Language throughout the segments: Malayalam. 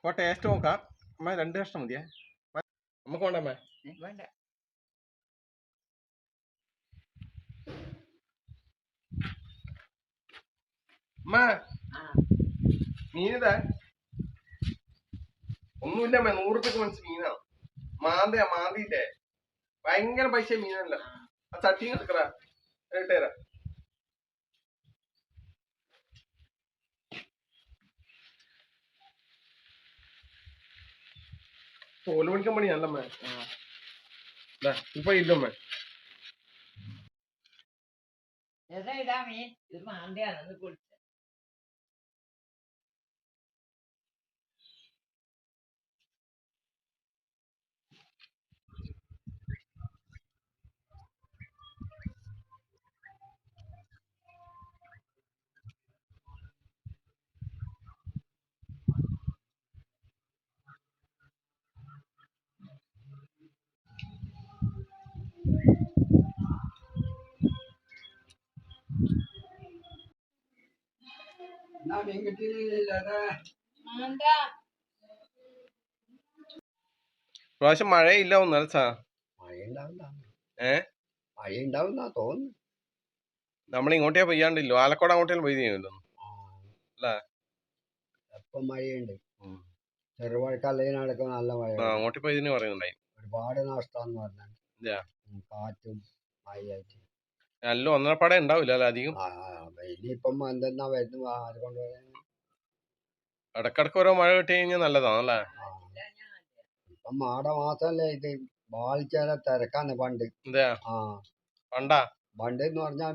അപ്പൊ ടേസ്റ്റ് നോക്കാം. അമ്മ രണ്ട് കഷ്ണം മതിയേ. നമുക്ക് വേണ്ട അമ്മ. വേണ്ട. അമ്മ മീനിതാ. ഒന്നുമില്ല അമ്മ. നൂറ് മനസ്സ് മീനാണ് മാന്തയാ മാന്തിയില്ലേ ഭയങ്കര പൈസ മീനല്ല. ആ. ചട്ടിയും എടുക്കറാ ഇട്ടുതരാം തോൽ ദാ, ഇപ്പൊ ഇല്ലമ്മ ഇടാ മീൻ. ഇത് മാന്തയാണെന്ന് കുളിച്ച് പ്രാവശ്യം മഴയില്ല ഒന്നല്ല സാ. മഴ ഉണ്ടാവുന്ന ഏ? മഴ ഉണ്ടാവുന്ന തോന്നുന്നു. നമ്മൾ ഇങ്ങോട്ടേ പെയ്യാണ്ടില്ലോ. ആലക്കോട് അങ്ങോട്ടേ പെയ്യുന്നില്ലോ അല്ലേ? എപ്പം മഴയുണ്ട്. നല്ല മഴ. അങ്ങോട്ട് പെയ്തിന് പറയുന്നുണ്ടായി. ഒരുപാട് നഷ്ടം. കാറ്റും മഴയായിട്ട്. നല്ല ഒന്നരപ്പാടെ ഉണ്ടാവില്ല അല്ല അധികം? ആ ആ, ഇനിയിപ്പം എന്തെന്നാ വരുന്നു ആര് കൊണ്ടുവരാൻ? ഇടക്കിടക്ക് ഓരോ മഴ കിട്ടി കഴിഞ്ഞാൽ നല്ലതാണല്ലേ? ആ. ഇപ്പം മാട മാസമല്ലേ ഇത് വാളിച്ചാല തിരക്കാണ് പണ്ട്. എന്താ ആ. പണ്ടാ? പണ്ട് എന്ന് പറഞ്ഞാൽ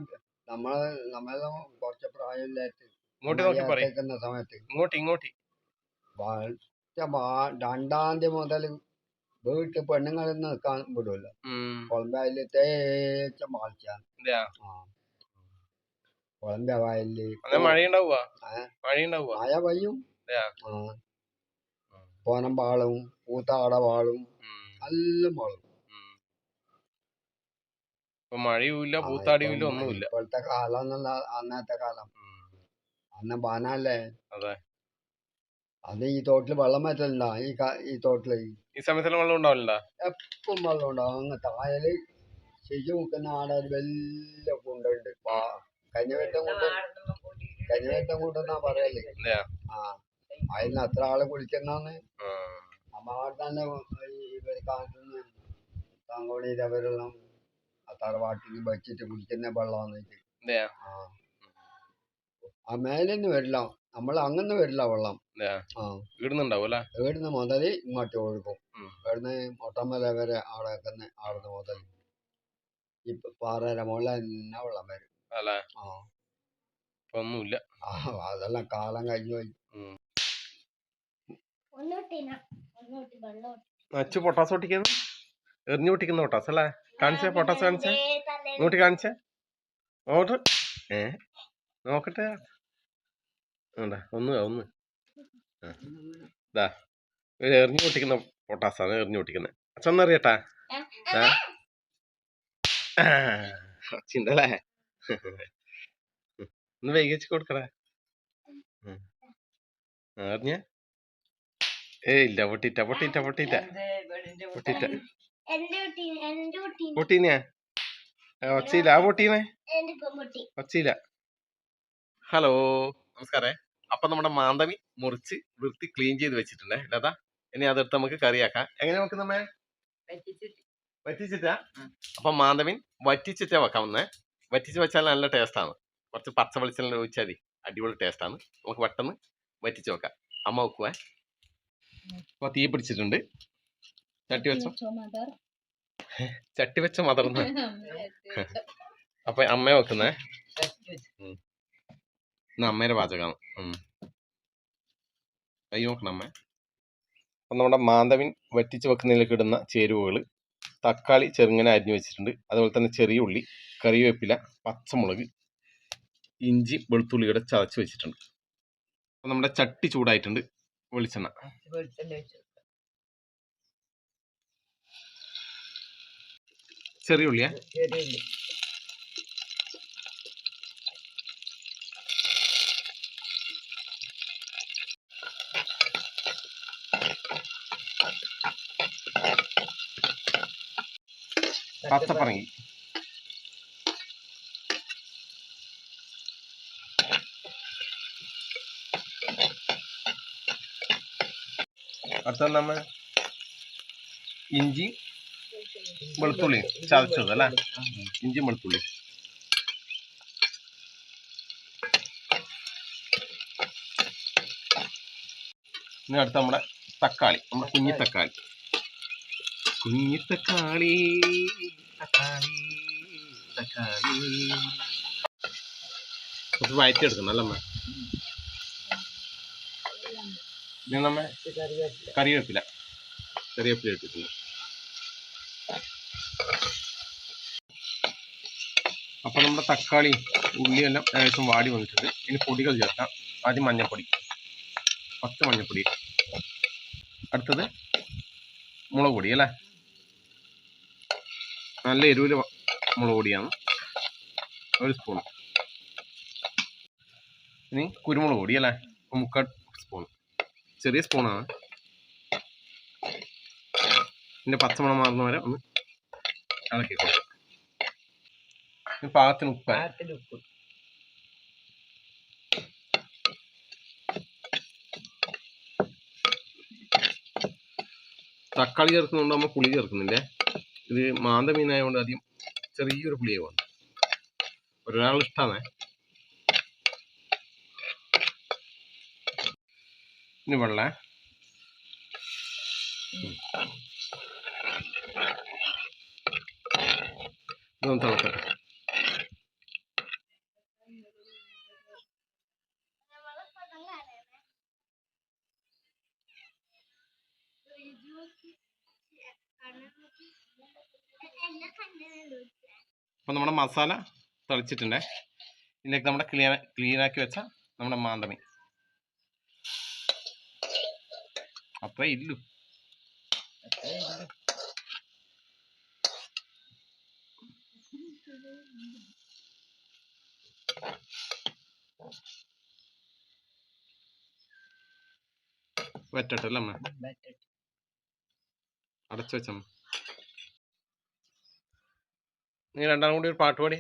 നമ്മൾ നമ്മളെ കുറച്ച് പ്രായമില്ലായിട്ട് ഇങ്ങോട്ട് നോക്കി പറയും. കേൾക്കുന്ന സമയത്ത് ഇങ്ങോട്ട് ഇങ്ങോട്ട്. വാ- രണ്ടാം തീയതി മുതൽ വീട്ടിൽ പെണ്ണുങ്ങൾ നിൽക്കാൻ വിടൂല. കൊളമ്പായിൽ കൊളംബിയയിൽ തേച്ച മഴയുണ്ടാവുക ഏ? മഴയുണ്ടാവുക മഴ പെയ്യും. പോനം പാളും പൂത്താട എല്ലാം വാളും മഴയൂല്ല മഴയുമില്ല പൂത്താടിയുമില്ല ഒന്നുമില്ല. ഇപ്പോഴത്തെ കാലം എന്നുള്ള അന്നത്തെ കാലം. അന്ന് ബാനല്ലേ അതെ. അത് ഈ തോട്ടിൽ വെള്ളം പറ്റലുണ്ടാ ഈ കാ- ഈ തോട്ടിൽ ഈ സമയത്തെല്ലാം വെള്ളം ഉണ്ടാവില്ല എപ്പം വെള്ളം ഉണ്ടാവും? അങ്ങ് തായൽ ശരി മുക്കുന്ന ആടെ ഒരു വലിയ കുണ്ടുണ്ട്. പാ- കഞ്ഞിവെട്ടം കൊണ്ട്. കഞ്ഞിവെട്ടം കൊണ്ടെന്നാ പറയല്ലേ അതെയാ? ആ അതിന് അത്ര ആൾ കുളിക്കുന്നാന്ന് നമ്മളവിടെ തന്നെ ഈ ഇവർ കാണിക്കുന്ന താങ്കോളിയിൽ അവരെല്ലാം ആ തറവാട്ടിൽ വെച്ചിട്ട് കുടിക്കുന്ന വെള്ളമാണ് ഇത് അതെയാ? ആ. ആ മേലെന്ന് വരില്ല. നമ്മൾ അങ്ങനെ വരില്ല വെള്ളം? ആ. ഇടുന്നുണ്ടാവും അല്ലേ? ഇവിടുന്ന് മുതൽ ഇങ്ങോട്ട് ഒഴുകും. ഇവിടുന്ന് മൊട്ടമല വരെ അവിടെ തന്നെ അവിടുന്ന് മുതൽ ഇപ്പൊ പാറയുടെ മുകളിൽ തന്നെ വെള്ളം വരും. അല്ലേ? ആ. ഇപ്പൊ ഒന്നുമില്ല ആ, അതെല്ലാം കാലം കഴിഞ്ഞു പോയി. അച്ചു പൊട്ടാസ് പൊട്ടിക്കുന്നു എറിഞ്ഞു പൊട്ടിക്കുന്ന പൊട്ടാസ് അല്ലേ? കാണിച്ചേ പൊട്ടാസ് കാണിച്ചേ. ഇങ്ങോട്ട് കാണിച്ചേ. ഓർഡർ ഏ? നോക്കട്ടെ. വേണ്ട ഒന്ന് ഒന്ന്. ഇത് എറിഞ്ഞു പൊട്ടിക്കുന്ന പൊട്ടാസാണ് എറിഞ്ഞു പൊട്ടിക്കുന്നത് അച്ഛന്നറിയട്ടാ ചിന്തല്ലേ ഒന്ന് വൈകിച്ച് കൊടുക്കടാ. അറിഞ്ഞ ഏ ഇല്ല പൊട്ടിറ്റ പൊട്ടിറ്റ പൊട്ടിറ്റ പൊട്ടിറ്റ എന്റെ കുട്ടി എന്റെ കുട്ടി. പൊട്ടീനെയാ ഒച്ചയില്ല ആ പൊട്ടീനെ? ഒച്ചയില്ല ഹലോ നമസ്കാരേ. അപ്പൊ നമ്മുടെ മാന്തവി മുറിച്ച് വൃത്തി ക്ലീൻ ചെയ്ത് വെച്ചിട്ടുണ്ട്. ലതാ ഇനി അതെടുത്ത് നമുക്ക് കറിയാക്കാം. എങ്ങനെ നമുക്ക് നമ്മെ? വറ്റിച്ചിട്ടാ. അപ്പൊ മാന്തവിൻ വറ്റിച്ചിട്ടാ വെക്കാവുന്നേ വറ്റിച്ച് വെച്ചാൽ നല്ല ടേസ്റ്റ് ആണ്. കുറച്ച് പച്ച വെളിച്ചെണ്ണ ഒഴിച്ചാൽ മതി. അടിപൊളി ടേസ്റ്റ് ആണ്. നമുക്ക് പെട്ടെന്ന് വറ്റിച്ച് വെക്കാം. അമ്മ വെക്കുവേ. അപ്പൊ തീ പിടിച്ചിട്ടുണ്ട്. ചട്ടി വെച്ചോ? ചട്ടി വെച്ച മതർന്ന് അപ്പൊ അമ്മ വെക്കുന്നേ. ഇന്ന് അമ്മയുടെ പാചകമാണ് ഉം. കൈ നോക്കണം അമ്മ അപ്പം നമ്മുടെ മാന്തവിൻ വറ്റിച്ച് വെക്കുന്നതിലേക്ക് ഇടുന്ന ചേരുവകൾ തക്കാളി ചെറുങ്ങനെ അരിഞ്ഞു വെച്ചിട്ടുണ്ട്. അതുപോലെ തന്നെ ചെറിയ ഉള്ളി കറിവേപ്പില പച്ചമുളക് ഇഞ്ചി വെളുത്തുള്ളിയുടെ ചതച്ച് വെച്ചിട്ടുണ്ട്. അപ്പം നമ്മുടെ ചട്ടി ചൂടായിട്ടുണ്ട്. വെളിച്ചെണ്ണ. ചെറിയ ഉള്ളിയാ? പച്ചപ്പറങ്ങി അടുത്ത നമ്മ ഇഞ്ചി വെളുത്തുള്ളി ചതച്ചത് അല്ലേ? ഇഞ്ചി വെളുത്തുള്ളി. ഇനി അടുത്ത നമ്മുടെ തക്കാളി നമ്മുടെ കുഞ്ഞി തക്കാളി. കുഞ്ഞി തക്കാളി തക്കാളി തക്കാളി കുറച്ച് വയറ്റിയെടുക്കണം അല്ലേ അമ്മ? ഇനി നമ്മ കറിവേപ്പില. കറിവേപ്പില ഇട്ടിട്ടുണ്ട്. അപ്പൊ നമ്മുടെ തക്കാളി ഉള്ളിയെല്ലാം ഏകദേശം വാടി വന്നിട്ടുണ്ട്. ഇനി പൊടികൾ ചേർക്കാം. ആദ്യം മഞ്ഞൾപ്പൊടി പത്ത് മഞ്ഞൾപ്പൊടി അടുത്തത് മുളക് പൊടി അല്ലേ? നല്ല എരിവിൽ മുളക് പൊടിയാണ്. ഒരു സ്പൂൺ ഇനി കുരുമുളക് പൊടി അല്ലേ? മുക്കാൽ സ്പൂൺ ചെറിയ സ്പൂണാണ് ഇതിന്റെ പച്ചമണം മാറുന്ന വരെ ഒന്ന് ഇളക്കി കൊടുക്കാം ഇനി പാകത്തിന് ഉപ്പ്. ഉപ്പ്. തക്കാളി ചേർക്കുന്നതുകൊണ്ട് നമ്മൾ പുളി ചേർക്കുന്നില്ലേ? ഇത് മാന്ത മീനായതുകൊണ്ട് ആദ്യം ചെറിയൊരു പുളിയെ വേണം ഒരാളിഷ്ടമാണ് ഇനി വെള്ള. ഇതൊന്ന് തിളക്കട്ടെ. അപ്പോൾ നമ്മുടെ മസാല തളിച്ചിട്ടുണ്ട്. ഇതിലേക്ക് നമ്മുടെ ക്ലീൻ ക്ലീനാക്കി വെച്ച നമ്മുടെ മാന്തമി അത്രേ ഇല്ലു. വെറ്റട്ടല്ലേ അമ്മ. അടച്ചു വെച്ചമ്മ. നീ രണ്ടാം കൂടി ഒരു പാട്ട് പാടി.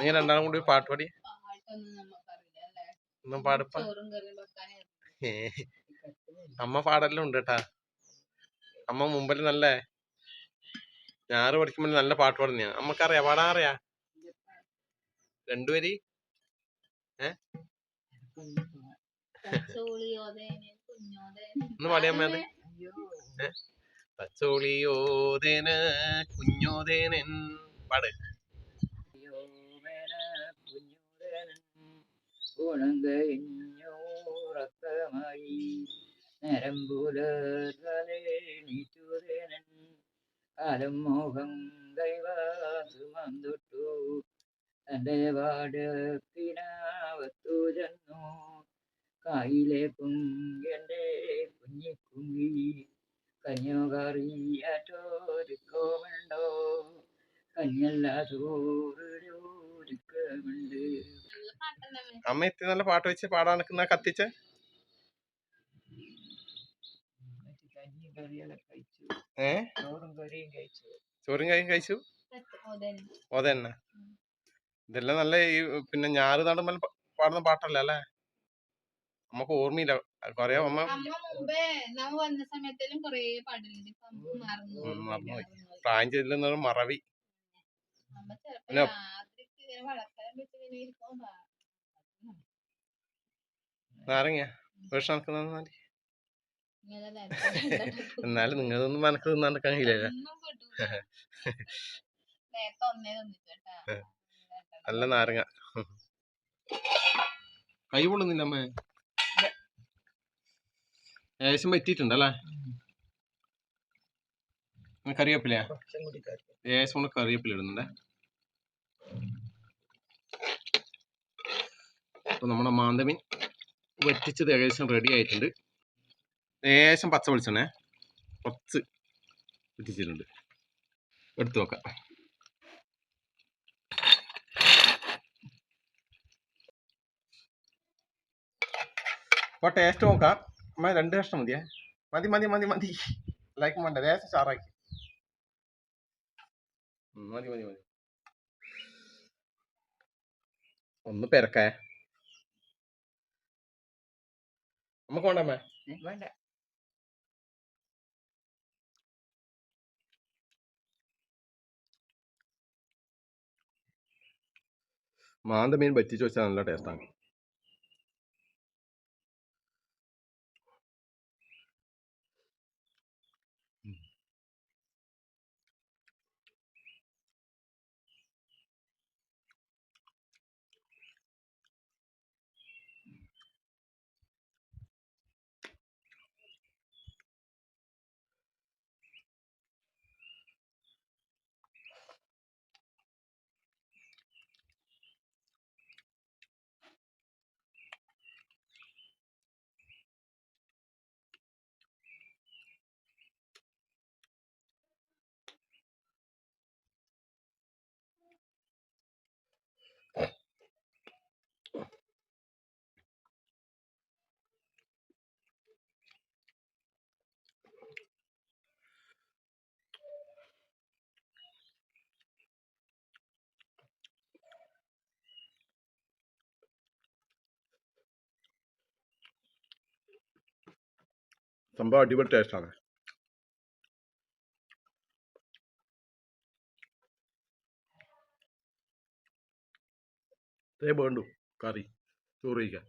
നീ രണ്ടാം കൂടി ഒരു പാട്ട് പാടി. ഒന്നും പാടിപ്പ. അമ്മ പാടെല്ലാം ഉണ്ട് കേട്ടാ അമ്മ മുമ്പിൽ നല്ല ഞാറ് പഠിക്കുമ്പോൾ നല്ല പാട്ട് പാടുന്നയാ. അമ്മക്കറിയാ പാടാൻ അറിയാ രണ്ടുപേരി? ഏ? ഒന്ന് പാടിയമ്മ അയ്യോ തച്ചോളിയോതേന് കുഞ്ഞോതേനൻ പാട് ഉണങ്ങഞ്ഞൂറക്കമായി നരമ്പുലീറ്റുരനൻ കാലം മോഹം തന്റെ വാടക്കിനാവത്തു ചെന്നു. കായിലെ കുങ്കന്റെ കുഞ്ഞിക്കുങ്കി നല്ല പാട്ടല്ലേ അമ്മ? ഇത്ര നല്ല പാട്ട് വെച്ച് പാടാൻ നിൽക്കുന്ന കത്തിച്ച്. ചോറും കറിയും കഴിച്ചു. ഓതന്നെ ഇതെല്ലാം നല്ല ഈ പിന്നെ ഞാറ് നടുമ്പോൾ പാടുന്ന പാട്ടല്ല അല്ലേ? നമുക്ക് ഓർമ്മയില്ല. കൊറേ അമ്മ മറന്നുപോയി. പ്രായം ചെല്ലുന്നത് മറവി. പിന്നെ- നാരങ്ങ വിഷം നടക്കുന്ന നേരത്തെ എന്നാലും നിങ്ങളൊന്നും മനക്ക് തിന്നാണ്ട് കഴിയില്ല നല്ല നാരങ്ങ. കൈ പൊള്ളുന്നില്ല അമ്മ. ഏകദേശം പറ്റിയിട്ടുണ്ട് അല്ലേ കറിവേപ്പില ഏകദേശം കൂടെ കറിവേപ്പില ഇടുന്നുണ്ടേ. അപ്പൊ നമ്മുടെ മാന്തമീൻ വറ്റിച്ചത് ഏകദേശം റെഡി ആയിട്ടുണ്ട്. ഏകദേശം പച്ച വെളിച്ചെണ്ണേ കുറച്ച് വറ്റിച്ചിട്ടുണ്ട്. എടുത്തു നോക്കാം. അപ്പോൾ ടേസ്റ്റ് നോക്കാം. അമ്മ രണ്ട് കഷ്ണം മതിയേ. മതി മതി മതി മതി. ലൈക്ക് വേണ്ട ദേശം ചാറാക്കി. മതി മതി മതി. ഒന്ന് പെരക്കേ. നമുക്ക് വേണ്ടമ്മേ ഏ, വേണ്ട. മാന്ത മീൻ പറ്റിച്ച് വെച്ചാൽ നല്ല ടേസ്റ്റാണ് സംഭവം അടിപൊളി ടേസ്റ്റാണ് ഇതേ വേണ്ടു കറി ചോറ് കഴിക്കാൻ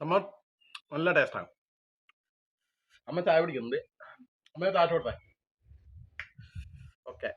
സംഭവം നല്ല ടേസ്റ്റാണ് അമ്മ ചായ പിടിക്കുന്നുണ്ട് അമ്മ ചായ കൊടുത്തേ. ഓക്കെ